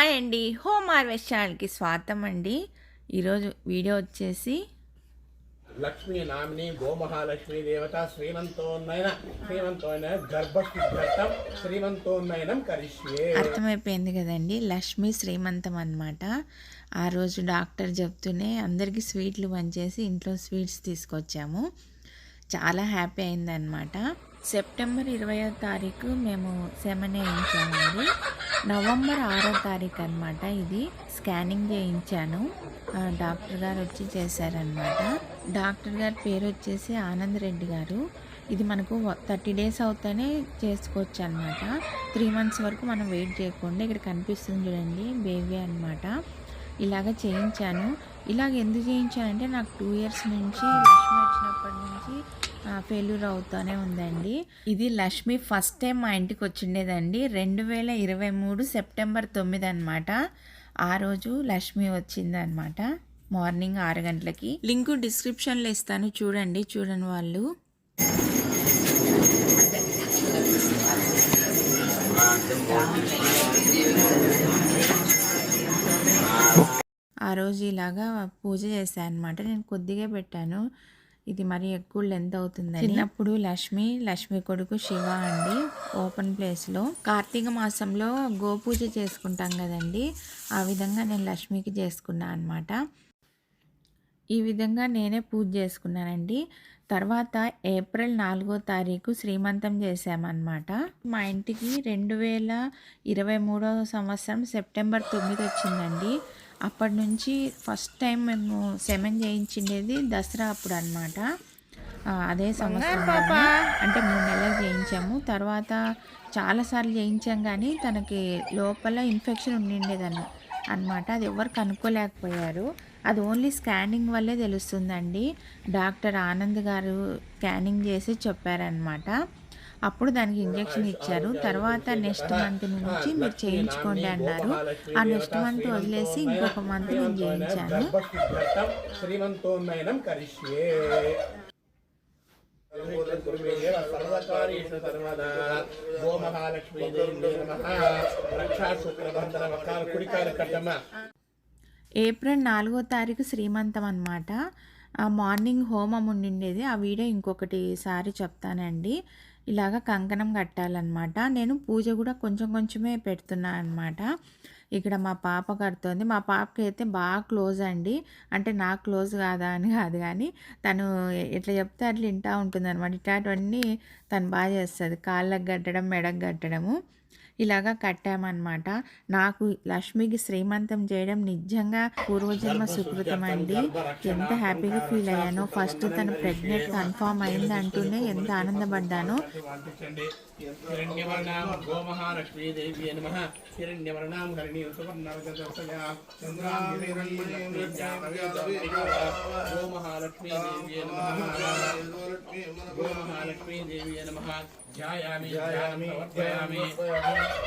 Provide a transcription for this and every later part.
Hi అండి. Home harvest ఛానల్కి స్వాగతం అండి. ఈరోజు వీడియో వచ్చేసి లక్ష్మీ నామిని గోమహాలక్ష్మీ దేవత శ్రీమంతోన్నయన శ్రీమంతోన్నయన గర్భస్థితం శ్రీమంతోన్నయనం కరిష్యే. అర్థమైపోయింది కదండి. లక్ష్మి శ్రీమంతం అన్నమాట. ఆ రోజు డాక్టర్ చెప్తూనే అందరికీ స్వీట్లు పంచేసి ఇంట్లో స్వీట్స్ తీసుకొచ్చాము. చాలా హ్యాపీ అయిందనమాట సెప్టెంబర్ ఇరవయో తారీఖు మేము సెమన్ వేయించామండి. నవంబర్ ఆరో తారీఖు అనమాట ఇది. స్కానింగ్ చేయించాను. డాక్టర్ గారు వచ్చి చేశారనమాట డాక్టర్ గారి పేరు వచ్చేసి ఆనంద్ రెడ్డి గారు. ఇది మనకు థర్టీ డేస్ అవుతానే చేసుకోవచ్చు అనమాట త్రీ మంత్స్ వరకు మనం వెయిట్ చేయకుండా ఇక్కడ కనిపిస్తుంది చూడండి బేబీ అనమాట ఇలాగ చేయించాను. ఇలాగ ఎందుకు చేయించానంటే నాకు టూ ఇయర్స్ నుంచి లక్ష్మి వచ్చినప్పటి నుంచి ఫెయిల్యూర్ అవుతూనే ఉందండి. ఇది లక్ష్మి ఫస్ట్ టైం మా ఇంటికి వచ్చిండేదండి. రెండు వేల ఇరవై మూడు సెప్టెంబర్ తొమ్మిది అనమాట ఆ రోజు లక్ష్మి వచ్చిందనమాట మార్నింగ్ ఆరు గంటలకి. లింక్ డిస్క్రిప్షన్లో ఇస్తాను. చూడండి చూడని వాళ్ళు. ఆ రోజు ఇలాగా పూజ చేశాను అనమాట నేను కొద్దిగా పెట్టాను. ఇది మరి ఎక్కువ లెంత్ అవుతుందని. చిన్నప్పుడు లక్ష్మి లక్ష్మి కొడుకు శివ అండి ఓపెన్ ప్లేస్లో కార్తీక మాసంలో గోపూజ చేసుకుంటాం కదండి. ఆ విధంగా నేను లక్ష్మికి చేసుకున్నాను అనమాట ఈ విధంగా నేనే పూజ చేసుకున్నానండి. తర్వాత ఏప్రిల్ నాలుగో తారీఖు శ్రీమంతం చేశామన్నమాట. మా ఇంటికి రెండు వేల ఇరవై మూడవ సంవత్సరం సెప్టెంబర్ తొమ్మిది వచ్చిందండి. అప్పటి నుంచి ఫస్ట్ టైం మేము సెమెన్ చేయించిండేది దసరా అప్పుడు అనమాట అదే సంవత్సరం అంటే మూడు నెలలు చేయించాము. తర్వాత చాలాసార్లు చేయించాం కానీ తనకి లోపల ఇన్ఫెక్షన్ ఉండిండేదన్న అనమాట అది ఎవరు కనుక్కోలేకపోయారు. అది ఓన్లీ స్కానింగ్ వల్లే తెలుస్తుందండి. డాక్టర్ ఆనంద్ గారు స్కానింగ్ చేసి చెప్పారనమాట అప్పుడు దానికి ఇంజెక్షన్ ఇచ్చారు. తర్వాత నెక్స్ట్ మంత్ నుంచి మీరు చేయించుకోండి అన్నారు. ఆ నెక్స్ట్ మంత్ వదిలేసి ఇంకొక మంత్ నేను చేయించాను. సర్వకార్యేషు సర్వదా వకాల కుడికాలు కట్టమ్మ ఏప్రిల్ నాలుగో తారీఖు శ్రీమంతం అనమాట మార్నింగ్ హోమం ఉండిండేది. ఆ వీడియో ఇంకొకటి సారి చెప్తానండి. ఇలాగ కంకణం కట్టాలన్నమాట. నేను పూజ కూడా కొంచెం కొంచెమే పెడుతున్నాను అనమాట ఇక్కడ మా పాప కడుతోంది. మా పాపకి అయితే బాగా క్లోజ్ అండి. అంటే నాకు క్లోజ్ కాదా అని కాదు కానీ తను ఎట్లా చెప్తే అట్లా వింటూ ఉంటుంది అనమాట ఇట్లాంటివన్నీ తను బాగా చేస్తుంది. కాళ్ళకు కట్టడం మెడకు కట్టడము. ఇలాగా కట్టామన్నమాట నాకు లక్ష్మికి శ్రీమంతం చేయడం నిజంగా పూర్వజన్మ సుకృతం అండి ఎంత హ్యాపీగా ఫీల్ అయ్యానో ఫస్ట్ తను ప్రెగ్నెంట్ కన్ఫామ్ అయింది అంటూనే ఎంత ఆనందపడ్డానో దేవి నమ హిరణ్యవర్ణాం హరిణీ గోమహాలక్ష్మీ దేవి నమ. గోమహాలక్ష్మీ దేవి నమ ధ్యాయామి ధ్యానం సమర్పయామి.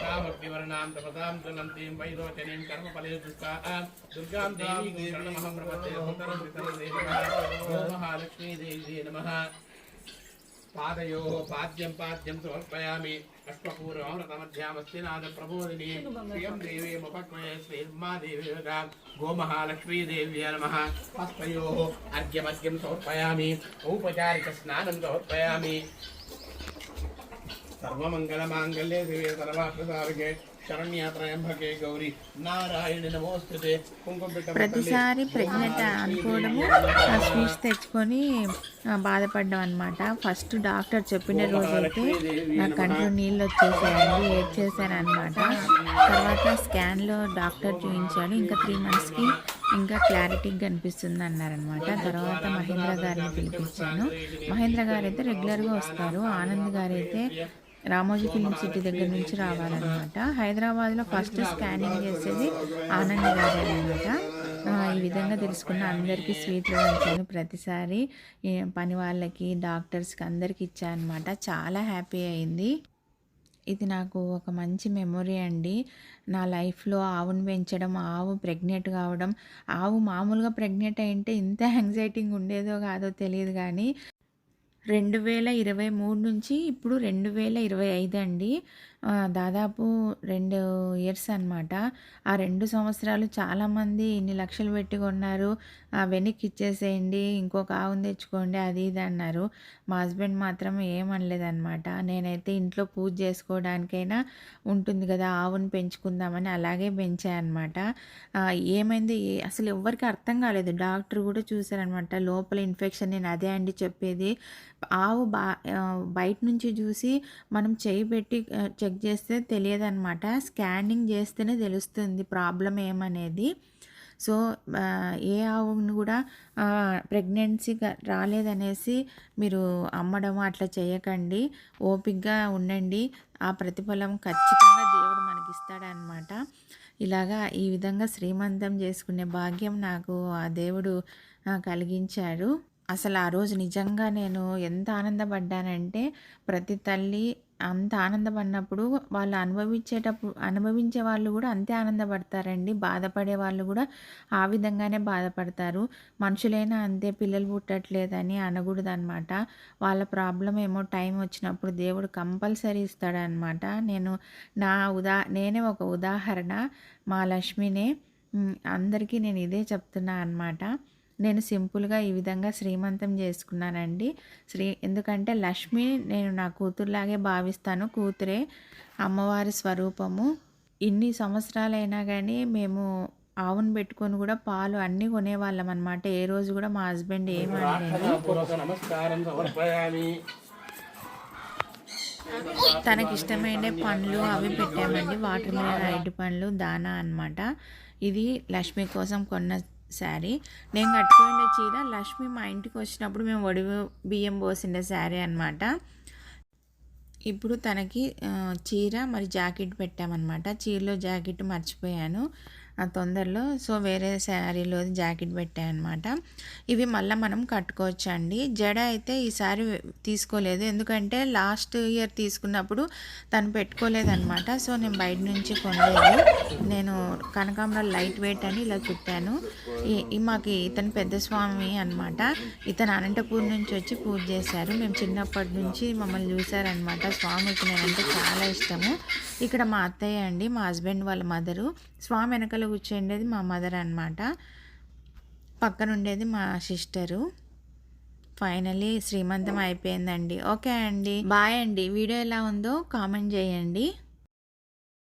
కామగ్నివర్ణాం తపతాం జ్వలంతీం వైరోచనీం కర్మఫలే దుర్గా దుర్గాం దేవీం శరణమహం ప్రపద్యే ఉత్తరం గోమహాలక్ష్మీ దేవి నమ పాదయోः పాద్యం పాద్యం సమర్పయామి అశ్వపూర్వమృతమధ్యామస్తి నాద ప్రబోధిని ప్రియం దేవీముపక్వయ శ్రీర్మా దేవి గోమహాలక్ష్మీదేవ్య నమః హస్తయోः అర్ఘ్యమర్ఘ్యం సమర్పయామి ఔపచారిక స్నానం సమర్పయామి సర్వమంగళమాంగళ్యే శివే సర్వార్థసారకే ప్రతిసారి ప్రెగ్నెంట్ అనుకోవడము ఆ స్వీట్స్ తెచ్చుకొని బాధపడ్డాం అనమాట ఫస్ట్ డాక్టర్ చెప్పిన రోజైతే నా కంట్లో నీళ్ళు వచ్చేసాయండి ఏడ్ చేశాను అనమాట తర్వాత స్కాన్లో డాక్టర్ చూపించాడు ఇంకా త్రీ మంత్స్కి ఇంకా క్లారిటీగా కనిపిస్తుంది అన్నారనమాట తర్వాత మహేంద్ర గారిని పిలిపించాను. మహేంద్ర గారు అయితే రెగ్యులర్గా వస్తారు. ఆనంద్ గారు అయితే రామోజీ ఫిలిం సిటీ దగ్గర నుంచి రావాలన్నమాట. హైదరాబాద్లో ఫస్ట్ స్కానింగ్ చేసేది ఆనంద్ గారు అనమాట ఈ విధంగా తెలుసుకున్న అందరికీ స్వీట్లు ఇచ్చాను ప్రతిసారి పని వాళ్ళకి డాక్టర్స్కి అందరికి ఇచ్చానమాట చాలా హ్యాపీ అయింది. ఇది నాకు ఒక మంచి మెమొరీ అండి. నా లైఫ్లో ఆవును పెంచడం ఆవు ప్రెగ్నెంట్ కావడం ఆవు మామూలుగా ప్రెగ్నెంట్ అయింటే ఇంత యాంగ్జైటింగ్ ఉండేదో కాదో తెలియదు కానీ రెండు వేల ఇరవై మూడు నుంచి ఇప్పుడు రెండు వేల ఇరవై ఐదు అండి. దాదాపు రెండు ఇయర్స్ అనమాట ఆ రెండు సంవత్సరాలు చాలామంది ఇన్ని లక్షలు పెట్టి కొన్నారు? వెనక్కి ఇచ్చేసేయండి ఇంకొక ఆవును తెచ్చుకోండి అది ఇది అన్నారు. మా హస్బెండ్ మాత్రం ఏమనలేదన్నమాట నేనైతే ఇంట్లో పూజ చేసుకోవడానికైనా ఉంటుంది కదా ఆవును పెంచుకుందామని అలాగే పెంచాయన్నమాట అనమాట ఏమైంది? ఏ- అసలు ఎవరికి అర్థం కాలేదు. డాక్టర్ కూడా చూసారనమాట లోపల ఇన్ఫెక్షన్ నేను అదే అండి చెప్పేది. ఆవు బా బయట నుంచి చూసి మనం చేయి పెట్టి చెక్ చేస్తే తెలియదన్నమాట. స్కానింగ్ చేస్తేనే తెలుస్తుంది ప్రాబ్లం ఏమనేది. సో ఏ ఆవును కూడా ప్రెగ్నెన్సీ రాలేదనేసి మీరు అమ్మడం అట్లా చేయకండి. ఓపిక్గా ఉండండి. ఆ ప్రతిఫలం ఖచ్చితంగా దేవుడు మనకి ఇస్తాడనమాట ఇలాగా ఈ విధంగా శ్రీమంతం చేసుకునే భాగ్యం నాకు ఆ దేవుడు కలిగించాడు. అసలు ఆ రోజు నిజంగా నేను ఎంత ఆనందపడ్డానంటే ప్రతి తల్లి అంత ఆనందపడినప్పుడు వాళ్ళు అనుభవించేటప్పుడు అనుభవించే వాళ్ళు కూడా అంతే ఆనందపడతారండి. బాధపడే వాళ్ళు కూడా ఆ విధంగానే బాధపడతారు. మనుషులైనా అంతే పిల్లలు పుట్టట్లేదని అనకూడదు అనమాట వాళ్ళ ప్రాబ్లం ఏమో టైం వచ్చినప్పుడు దేవుడు కంపల్సరీ ఇస్తాడనమాట నేను నా ఉదా నేనే ఒక ఉదాహరణ మా లక్ష్మినే. అందరికీ నేను ఇదే చెప్తున్నా అనమాట నేను సింపుల్గా ఈ విధంగా శ్రీమంతం చేసుకున్నానండి. శ్రీ ఎందుకంటే లక్ష్మి నేను నా కూతురులాగే భావిస్తాను. కూతురే అమ్మవారి స్వరూపము. ఇన్ని సంవత్సరాలైనా కానీ మేము ఆవును పెట్టుకొని కూడా పాలు అన్నీ కొనేవాళ్ళం అనమాట ఏ రోజు కూడా మా హస్బెండ్ ఏమనలేదు. తనకి ఇష్టమైన పండ్లు అవి పెట్టామండి. వాటర్ మిలన్ అరటి పండ్లు దానా అన్నమాట. ఇది లక్ష్మి కోసం కొన్న శారీ. నేను కట్టుకునే చీర లక్ష్మి మా ఇంటికి వచ్చినప్పుడు మేము వడి బియ్యం పోసిన శారీ అనమాట ఇప్పుడు తనకి చీర మరి జాకెట్ పెట్టామన్నమాట. చీరలో జాకెట్ మర్చిపోయాను. ఆ తొందరలో. సో వేరే శారీలో జాకెట్ పెట్టాను అనమాట ఇవి మళ్ళీ మనం కట్టుకోవచ్చు అండి జడ అయితే ఈసారి తీసుకోలేదు. ఎందుకంటే లాస్ట్ ఇయర్ తీసుకున్నప్పుడు తను పెట్టుకోలేదన్నమాట సో నేను బయట నుంచి కొనలేదు. నేను కనకాంబరం లైట్ వెయిట్ అని ఇలా చుట్టాను. ఈ- మాకు ఇతను పెద్ద స్వామి అనమాట. ఇతను అనంతపూర్ నుంచి వచ్చి పూజ చేశారు. మేము చిన్నప్పటి నుంచి మమ్మల్ని చూశారనమాట. స్వామికి నేనంటే చాలా ఇష్టము. ఇక్కడ మా అత్తయ్య అండి మా హస్బెండ్ వాళ్ళ మదరు. స్వామి వెనకాల వెనకాల కూర్చుండేది మా మదర్ అనమాట పక్కన ఉండేది మా సిస్టరు. ఫైనలీ శ్రీమంతం అయిపోయిందండి. ఓకే అండి. బాయ్ అండి. వీడియో ఎలా ఉందో కామెంట్ చేయండి.